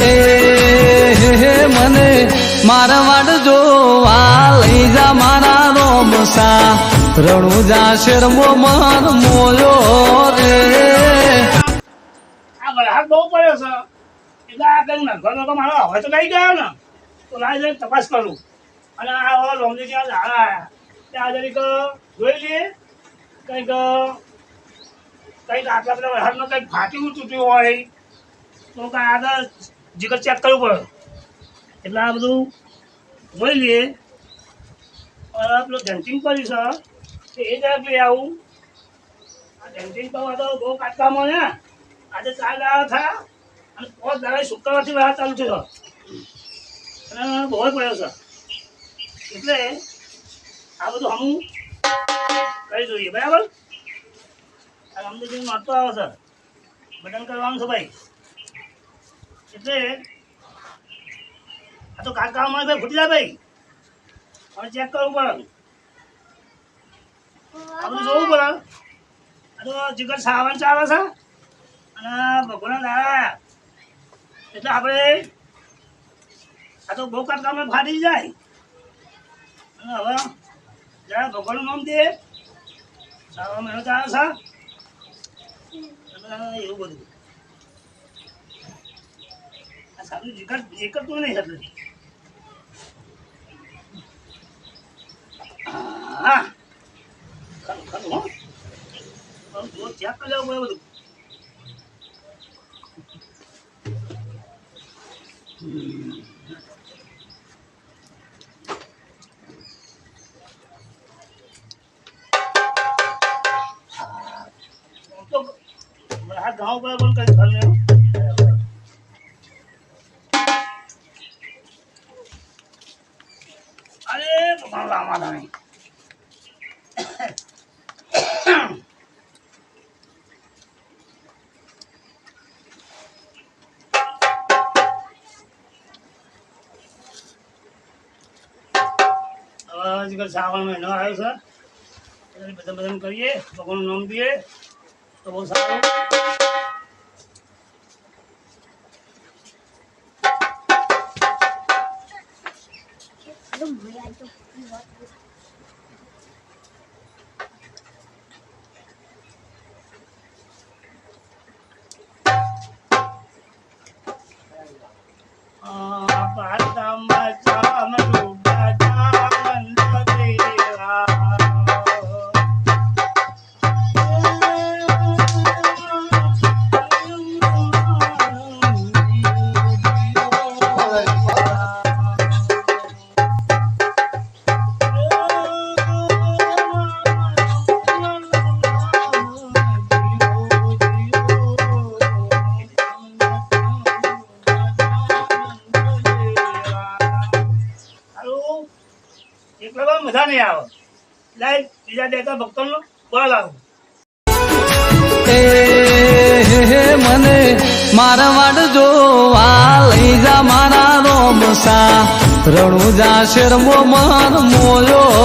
એ મને મારવાડ જોવા લઈ જા મારા રોમસા. રણુજા શેરમો મન મોયો રે. આ વરસાદ બહુ પડ્યો છે. એટલે આ કંઈક નખો મારો હવે તો લઈ ગયો ને. તો લાવી જઈને તપાસ કરું. અને આ લોમડી ત્યાં આવ્યા ત્યાં જરીક જોઈ લઈએ કંઈક કંઈક આટલા કંઈક ફાટ્યું તૂટ્યું હોય. તો કાંઈ આગળ જીગર ચેક કરવું પડે. એટલે આ બધું જોઈ લઈએ. પેલું ડેન્ટિંગ કર્યું છે એ જરાક લઈ આવું. આ ડેન્ટિંગ કરવા તો બહુ કાટકામાં ને આજે ચાર દાડા થયા અને પાંચ દાડા શુક્રવારથી બહાર ચાલુ થયો. અને બહુ પડ્યો છે. એટલે આ બધું હમું કરી જોઈએ, બરાબર? આ અમદાવાદ મળતો આવે છે. બટન કરવાનું છે ભાઈ. એટલે આ તો કાકામાં ભાઈ ફૂટી જાય ભાઈ. હવે ચેક કરવું પડે આપણે જોવું પડે આ તો જીગર સાવન ચાલે છે. અને ભગવાન દાદા એટલે આપણે આ તો બહુ કામ ફાટી જાય. અને હવે જરા ભગવાનનું નામ દે, સાવા મહેનત ચાલે છે. એવું બધું. સાધુ જીગર એકડતું નહીં હતું હા. ખરું ખરું, હો. ચેક કરી લેવું બધું. તો હાથ ઘઉં બરાબર કરી சுமலா மாதவி આજકાલ શ્રાવણ મહિનો આવ્યો છે. બધા બધા કરીએ. ભગવાનનું નામ દઈએ તો બહુ સારું. Itu? મજા નહીં આવે. લાય બીજા દેતા ભક્તોનો બળ આવું. એ હે હે મને જોવા લઈ જા મારા રોમસા. રણુજા શેરમો મન મોયો.